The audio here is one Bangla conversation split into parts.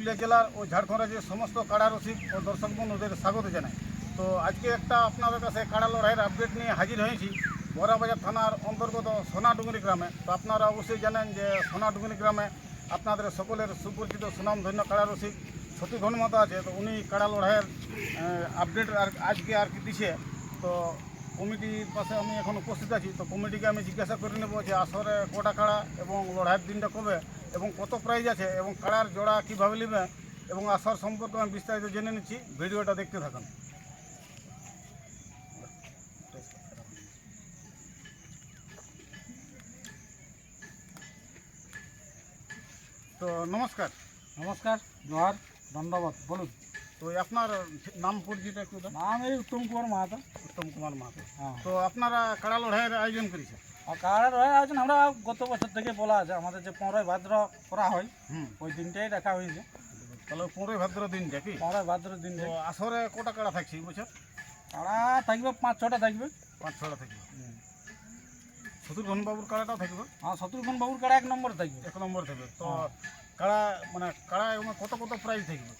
পুরুলিয়া জেলার ও ঝাড়খণ্ড রাজ্যের সমস্ত কাড়া রসিক ও দর্শক বন্ধুদের স্বাগত জানাই। তো আজকে একটা আপনাদের কাছে কাড়া লড়াইয়ের আপডেট নিয়ে হাজির হয়েছি। বড়াবাজার থানার অন্তর্গত সোনাডুঙ্গরি গ্রামে। তো আপনারা অবশ্যই জানেন যে সোনাডুঙ্গরি গ্রামে আপনাদের সকলের সুপরিচিত সুনামধন্য কাড়া রসিক সতী ঘনমতো আছে। তো উনি কাড়া লড়াইয়ের আপডেট আর আজকে আর কি দিছে। তো কমিটির পাশে আমি এখন উপস্থিত আছি। তো কমিটিকে আমি জিজ্ঞাসা করে নেব যে আসরে কটা কাড়া এবং লড়াইয়ের দিনটা কবে? এবং কত প্রাইজ আছে এবং কাড়ার জোড়া কীভাবে নেবে এবং আসর সম্পর্কে আমি বিস্তারিত জেনে নিচ্ছি। ভিডিওটা দেখতে থাকুন। তো নমস্কার। নমস্কার জোহার ধন্যবাদ বলুন। তো আপনার নাম পরিচিত একটু নাম এই উত্তম কুমার মাহাতো। উত্তম কুমার মাহাতো। হ্যাঁ। তো আপনারা কাড়া লড়াইয়ের আয়োজন করেছেন। আর কারার হয়ে আছেন আমরা গত বছর থেকে বলা আছে আমাদের যে পনেরোই ভাদ্র করা হয় ওই দিনটাই রাখা হয়েছে। তাহলে পনেরোই ভাদ্র দিনটা কি? পনেরোই ভাদ্র দিন। আসরে কটা কাড়া থাকছে এই বছর? কারা থাকবে পাঁচ ছটা থাকবে। পাঁচ ছটা থাকবে। শত্রুঘ্ন বাবুর কাড়াটাও থাকবে? আর শত্রুঘ্ন বাবুর কারা এক নম্বর থাকবে। এক নম্বর থাকবে। তো কাড়া মানে কাড়া এবং কত কত প্রাইস থাকবে?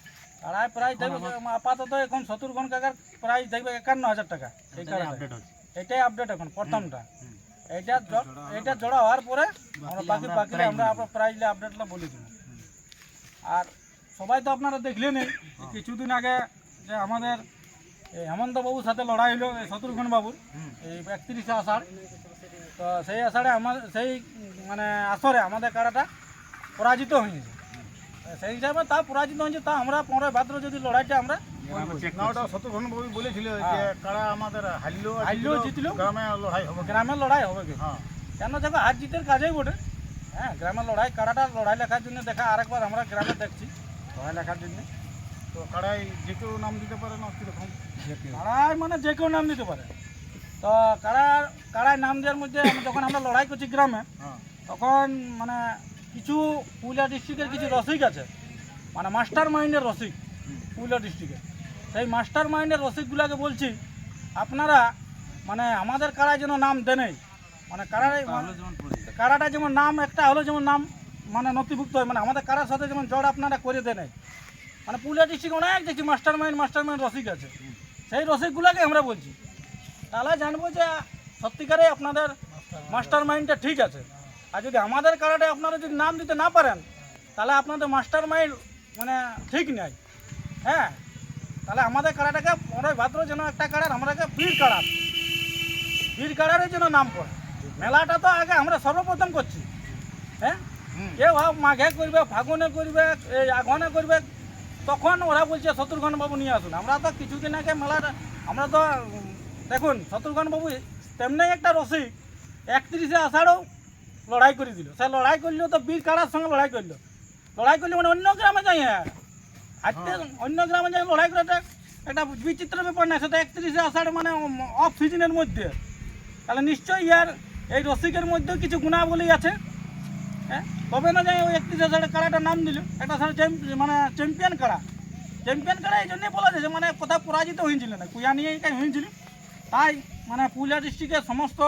কারায় প্রায় থাকবে আপাতত এখন শত্রুঘ্ন কাকার প্রাইস থাকবে একান্ন হাজার টাকা। এই কারা আপডেট এটাই আপডেট এখন প্রথমটা। জ- এইটা জোড়া হওয়ার পরে আমরা বাকি বাকিটা আমরা আপনার প্রাইজলে আপডেটটা বলে দেবো। আর সবাই তো আপনারা দেখলেন কিছুদিন আগে যে আমাদের এই হেমন্ত বাবুর সাথে লড়াই হলো এই শত্রুঘ্ন বাবুর এই একত্রিশে আষাঢ়। তো সেই আষাঢ়ে আমার সেই মানে আসরে আমাদের কারাটা পরাজিত হয়েছে। সেই হিসাবে তা পরাজিত হয়েছে তা আমরা পনেরোই ভাদ্র যদি লড়াইটা আমরা না ওটা শত্রুঘ্ন বলেছিল যে কাড়া আমাদের হারলেও হারলেও জিতলেও গ্রামে লড়াই হবে। গ্রামের লড়াই হবে কি হ্যাঁ। কেন দেখো হার জিতের কাজেই বটে। হ্যাঁ গ্রামের লড়াই কারাটা লড়াই লেখার জন্য দেখা আরেকবার আমরা গ্রামে দেখছি লড়াই লেখার জন্য। তো কাড়াই যে কেউ নাম দিতে পারে না কীরকম? কারাই মানে যে কেউ নাম দিতে পারে। তো কারার কারায় নাম দেওয়ার মধ্যে যখন আমরা লড়াই করছি গ্রামে হ্যাঁ। তখন মানে কিছু পুরুলিয়া ডিস্ট্রিক্টের কিছু রসিক আছে। মানে মাস্টার মাইন্ডের রসিক পুরুলিয়া ডিস্ট্রিক্টে সেই মাস্টার মাইন্ডের রসিকগুলোকে বলছি আপনারা মানে আমাদের কারায় যেন নাম দেনেই মানে কারায় কারাটা যেমন নাম একটা হলো যেমন নাম মানে নথিভুক্ত হয় মানে আমাদের কারার সাথে যেমন জড় আপনারা করে দেন মানে পুরুলিয়া ডিস্ট্রিক্ট অনেক দেখছি মাস্টার মাইন্ড মাস্টার মাইন্ড রসিক আছে। সেই রসিকগুলোকে আমরা বলছি। তাহলে জানব যে সত্যিকারে আপনাদের মাস্টার মাইন্ডটা ঠিক আছে। আর যদি আমাদের কারাটে আপনারা যদি নাম দিতে না পারেন তাহলে আপনাদের মাস্টার মাইন্ড মানে ঠিক নাই। হ্যাঁ? তাহলে আমাদের কারাটাকে পনেরোই ভাদ্র যেন একটা কারার আমাদেরকে বীর কারার বীর কারারের যেন নাম পড়ে মেলাটা তো আগে আমরা সর্বপ্রথম করছি। হ্যাঁ। কেউ মাঘে করবে ফাগুনে করবে এই আগুনে করবে তখন ওরা বলছে শত্রুঘ্ন বাবু নিয়ে আসুন। আমরা তো কিছুদিন আগে মেলাটা আমরা তো দেখুন শত্রুঘ্ন বাবু তেমনি একটা রসিক একত্রিশে আষাঢ়ও লড়াই করে দিল। সে লড়াই করলেও তো বীর কারার সঙ্গে লড়াই করল। লড়াই করলে মানে অন্য গ্রামে যাই হ্যাঁ। আজকে অন্য গ্রামে যাই লড়াই করে একটা একটা বিচিত্র ব্যাপার না সেটা একত্রিশে আষাঢ় মানে অফ সিজনের মধ্যে। তাহলে নিশ্চয়ই ইয়ার এই রসিকের মধ্যেও কিছু গুণাবলী আছে। হ্যাঁ? তবে না যাই ওই একত্রিশ হাজার কাড়াটার নাম দিল একটা মানে চ্যাম্পিয়ন কাড়া চ্যাম্পিয়ন কাড়া এই জন্যই বলা যায় যে মানে কোথাও পরাজিত হয়েছিল না কুয়া নিয়ে এটাই হয়েছিল। তাই মানে পুরুলিয়া ডিস্ট্রিক্টের সমস্ত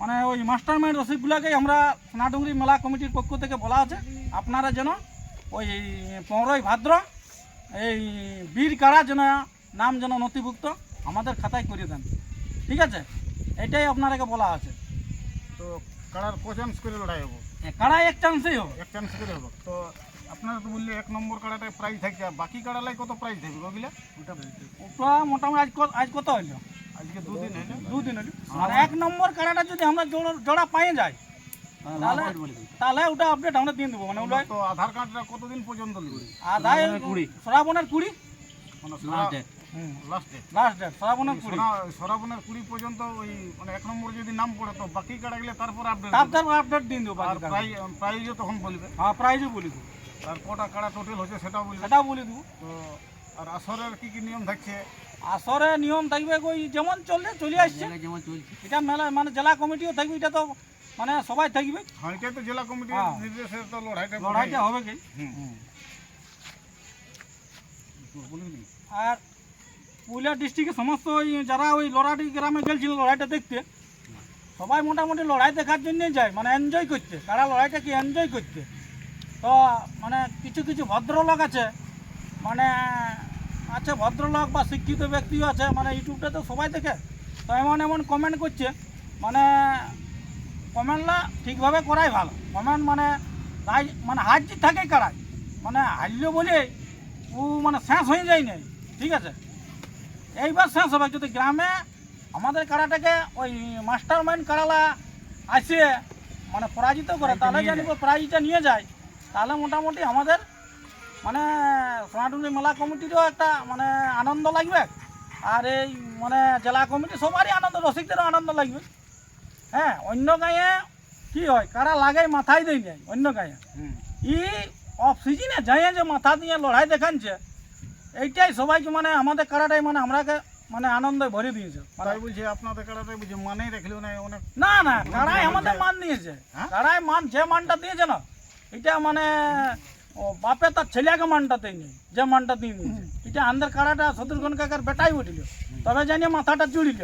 মানে ওই মাস্টার মাইন্ড রসিকগুলোকেই আমরা সোনাডুঙ্গরি মেলা কমিটির পক্ষ থেকে বলা আছে আপনারা যেন ওই পনেরোই ভাদ্র এই বীর কাড়া যেন নাম যেন নথিভুক্ত আমাদের খাতায় করে দেন। ঠিক আছে? এটাই আপনারাকে বলা আছে। তো কাড়ার ক চান্স করে লড়াই হব? কাড়া এক চান্সেই হবে। এক চান্স করে হব। তো আপনারা তো বললে এক নম্বর কাড়াটায় প্রাইজ থাকছে আর বাকি কাড়ালাই কত প্রাইজ থাকবে ওগুলা ওটা মোটামুটি আজ কত আজ কত হইল? আজকে দুদিন হইল। দুদিন হইল। আর এক নম্বর কাড়াটা যদি আমরা জোড়া জোড়া পাই যাই তাহলে তাহলে ওটা আপডেট আমরা দিয়ে দেবো মানে ওটা তো আধার কার্ডটা কতদিন পর্যন্ত আধার শ্রাবণের কুড়ি? মানে লাস্ট ডেট লাস্ট ডেট শ্রাবণের কুড়ি। সরাবনের কুড়ি পর্যন্ত ওই মানে এক নম্বর যদি নাম পড়ে তো বাকি কাটা গেলে তারপর আপডেট তারপর আপডেট দিয়ে দেবো আর কাড়া। প্রাইজও তখন বলবে। হ্যাঁ প্রাইজও বলে দেবো। আর কটা কাড়া টোটাল হচ্ছে সেটাও বলবে। সেটাও বলে দেবো। তো আর আসরের কি কি নিয়ম থাকছে? আসরে নিয়ম থাকবে ওই যেমন চললে চলে আসছে। এটা মেলা মানে জেলা কমিটিও থাকবে এটা তো মানে সবাই থাকবে। হ্যাঁ তো জেলা কমিটির হ্যাঁ। নির্দেশে তো লড়াইটা লড়াইটা হবে কি। আর পুরুলিয়া ডিস্ট্রিক্টের সমস্ত ওই যারা ওই লড়াটি গ্রামে গেছিল লড়াইটা দেখতে সবাই মোটামুটি লড়াই দেখার জন্যই যায় মানে এনজয় করতে। তারা লড়াইটাকে এনজয় করতে? তো তো মানে কিছু কিছু ভদ্রলোক আছে মানে আছে ভদ্রলোক বা শিক্ষিত ব্যক্তিও আছে মানে ইউটিউবটা তো সবাই দেখে। তো এমন এমন কমেন্ট করছে মানে কমেন্টটা ঠিকভাবে করাই ভালো। কমেন্ট মানে রাই- মানে হার জিত থাকে কারায় মানে হারলো বলে ও মানে শেষ হয়ে যায় নাই ঠিক আছে? এইবার শেষ হবে। যদি গ্রামে আমাদের কারাটাকে ওই মাস্টার মাইন্ড কারালা আসে মানে পরাজিত করে তাহলে জানি প্রাইজটা নিয়ে যায়। তাহলে মোটামুটি আমাদের মানে সোনাটুলি মেলা কমিটিরও একটা মানে আনন্দ লাগবে। আর এই মানে জেলা কমিটি সবারই আনন্দ রসিকদেরও আনন্দ লাগবে। হ্যাঁ অন্য গাঁয়ে কি হয়? কারা লাগাই মাথায় দেয় যায় অন্য গাঁয়ে। ই অফ সিজনে যায় যে মাথা দিয়ে লড়াই দেখানছে এইটাই সবাইকে মানে আমাদের কারাটাই মানে আমরাকে মানে আনন্দে ভরে দিয়েছে। মানে তাই বলছি আপনাদের কাড়াটাই বুঝি মানেই রাখলেও না অনেক না না কারাই আমাদের মান দিয়েছে। হ্যাঁ? কারাই মান যে মানটা দিয়েছে না এটা মানে ও বাপে তার ছেলেকে মানটা দেয়নি যে মানটা দিয়ে দিয়েছে। এটা আমাদের কারাটা শত্রুঘ্ন কাকার বেটাই উঠিল। তবে জানিয়ে মাথাটা জুড়িল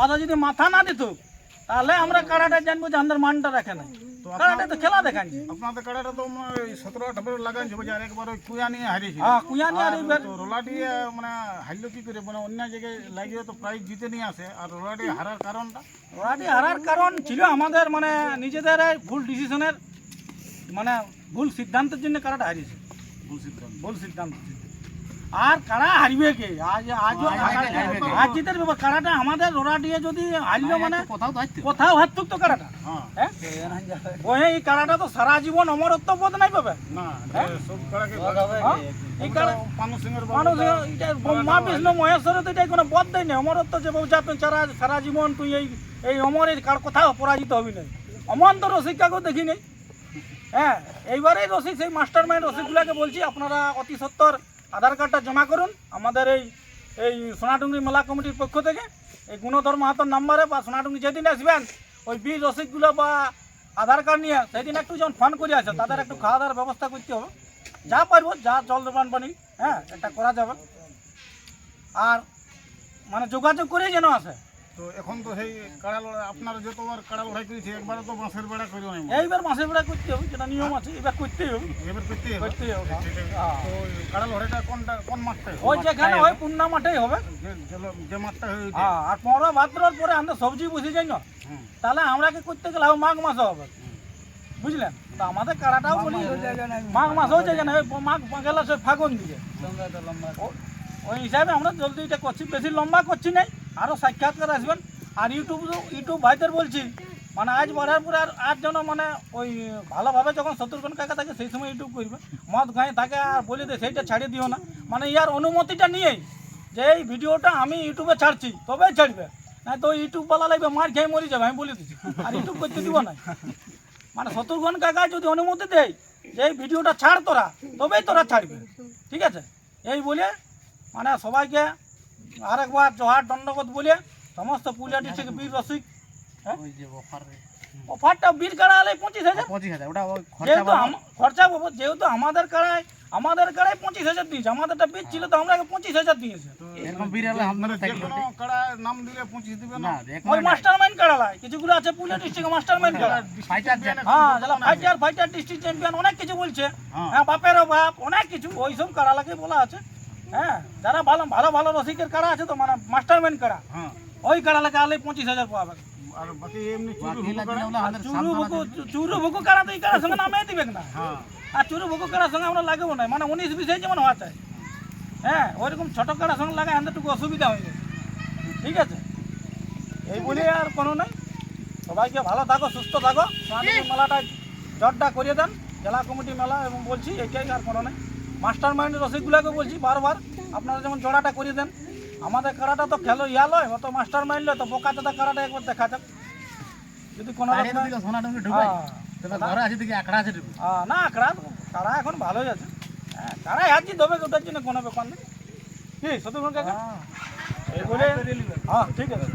ওরা যদি মাথা না দিত তাহলে আমরা কারাটা জানব যে আমাদের মানটা রাখে না তো তো খেলা দেখাচ্ছে আপনাদের কাড়াটা তো সতেরো আঠারো আর একবার ওই কুয়া নিয়ে হারিয়েছিল হ্যাঁ কুয়ানি আর এইবার তো রোলাটি মানে হারলো কি করে? মানে অন্য জায়গায় লাগিয়ে তো প্রাইজ জিতে নিয়ে আসে। আর রোলাটি হারার কারণটা? ওরাটি হারার কারণ ছিল আমাদের মানে নিজেদের ভুল ডিসিশনের মানে ভুল সিদ্ধান্তের জন্য কারাটা হারিয়েছে। ভুল সিদ্ধান্ত। ভুল সিদ্ধান্ত। আর কারা হারবে কে? আজ আজও আজ জিতের ব্যাপার কারাটা আমাদের ওরাটিয়ে যদি হারলো মানে কোথাও হারতুক তো কারাটা। হ্যাঁ। হ্যাঁ? ওই এই কারাটা তো সারা জীবন অমরত্ব বোধ নাই পাবে। না হ্যাঁ? যে হ্যাঁ? মা বিষ্ণু মহেশ্বরে তো এটাই কোনো বদ দেয় না অমরত্ব যে বৌচা তুই সারা সারা জীবন তুই এই এই অমরের কার কোথাও পরাজিত হবি না অমন তো রসিকাকেও দেখি নেই। হ্যাঁ এইবারে রসিক সেই মাস্টার মাইন্ড রসিকগুলোকে বলছি আপনারা অতি সত্তর আধার কার্ডটা জমা করুন। আমাদের এই এই সোনাডুঙ্গি মেলা কমিটির পক্ষ থেকে এই গুণধর মাহাতোর নাম্বারে বা সোনাডুঙ্গি যেদিন আসবেন, ওই বীজ রসিদগুলো বা আধার কার্ড নিয়ে সেদিন একটু যখন ফোন করে আছে তাদের একটু খাওয়া দাওয়ার ব্যবস্থা করতে হবে। যা পারব, যা জল দোকান পানি হ্যাঁ এটা করা যাবে। আর মানে যোগাযোগ করেই যেন আসে। তো এখন তো সেই কাড়া লড়াই আপনারা যতবার কাড়া লড়াই করেছে একবারে তো বাঁশের বেড়া করে নাই এইবার মাসে বেড়া করতে হবে যেটা নিয়ম আছে এবার করতেই হবে। এবার করতে হবে? করতেই হবে তো ওই কাড়া লড়াইটা কোনটা কোন মাঠটায় ওই যেখানে হয় পূর্ণা মাঠেই হবে। যে মাঠটা হয় হ্যাঁ আর পনেরো ভাদ্রর পরে আমরা সবজি বসে যাই না। তাহলে আমরাকে করতে গেলে মাঘ মাসে হবে। বুঝলেন? তো আমাদের কাড়াটাও বলি মাঘ মাসেও যায় না মাঘ গেলে সে ফাগুন দিয়ে ওই হিসাবে আমরা জলদি এটা করছি। বেশি লম্বা করছি নাই। আরও সাক্ষাৎকার আসবেন। আর ইউটিউব ইউটিউব ভাইদের বলছি মানে আজ বাড়ার পরে আর আর যেন মানে ওই ভালোভাবে যখন শত্রুঘ্ন কাকা থাকে, সেই সময় ইউটিউব করবে। মদ গায়ে থাকে আর বলে দে, সেইটা ছাড়িয়ে দিও না। মানে ইয়ার অনুমতিটা নিয়েই যে এই ভিডিওটা আমি ইউটিউবে ছাড়ছি, তবেই ছাড়বে। না তো ইউটিউব বলা লাগবে, মার খেয়ে মরে যাবে, আমি বলে দিচ্ছি। আর ইউটিউব করতে দিব না। মানে শত্রুঘ্ন কাকা যদি অনুমতি দেয় যে এই ভিডিওটা ছাড় তোরা, তবেই তোরা ছাড়বে। ঠিক আছে? এই বলে মানে সবাইকে আরেকবার জোহার দণ্ডবোধ বলে সমস্ত পুরুলিয়া ডিস্ট্রিক্ট বীর রসিক হ্যাঁ? অফারটা বীর কাড়া হলে পঁচিশ হাজার? পঁচিশ হাজার। ওটা যেহেতু খরচা পাবো যেহেতু আমাদের কাড়ায় আমাদের কাড়ায় পঁচিশ হাজার দিয়েছে। আমাদেরটা বীজ ছিল তো আমরা পঁচিশ হাজার দিয়েছে। এরকম বিড়ালে আমাদের যে থাকল কোনো কাড়া নাম দিলে পৌঁছে দিবে না? না ওই মাস্টার মাইন্ড কাড়ালায় কিছুগুলো আছে পুরুলিয়া ডিস্ট্রিক্ট মাস্টার মাইন্ড কাড়া ফাইটার হ্যাঁ যারা ফাইটার ফাইটার ডিস্ট্রিক্ট চ্যাম্পিয়ন অনেক কিছু বলছে। হ্যাঁ। হ্যাঁ বাপেরও বাপ অনেক কিছু। ওইসব কাড়ালাকে বলা আছে। হ্যাঁ যারা ভালো ভালো ভালো রসিকের কাড়া আছে তো মানে মাস্টার মাইন্ড কাড়া হ্যাঁ। ওই কাড়ালাকে আলে পঁচিশ হাজার পাবে আর বাকি এমনি চুরি আমাদের চুরু বুকু কাড়া তো এই কাড়ার সঙ্গে নামে দিবে না। হ্যাঁ। আর চুরু বুকু কাড়ার সঙ্গে আমরা লাগাবো না মানে উনিশ বিশে হওয়া চাই। হ্যাঁ ওইরকম ছোটো কাড়ার সঙ্গে লাগাই আমাদের অসুবিধা হয়ে যায়। ঠিক আছে? এই বলে আর কোনো নাই। সবাইকে ভালো থাকো সুস্থ থাকো। মেলাটা জটটা করিয়ে দেন জেলা কমিটি মেলা এবং বলছি এইটাই আর কোনো নাই। মাস্টার মাইন্ড রসিকগুলোকে বলছি বারবার আপনারা যেমন জোড়াটা করিয়ে দেন আমাদের কারাটা তো খেলো ইয়া লয় অত মাস্টার মাইন্ড লয় তো বোকা চাদা কারাটা একবার দেখা যাক। যদি কোনো তো হ্যাঁ। আছে দিকে আকড়া না কারা কারা এখন ভালোই আছে। হ্যাঁ কারাই হাত দিতে হবে ওটার জন্য কোনো ব্যাপার নেই। কি সত্যি কাকা এই বলে হ্যাঁ ঠিক আছে।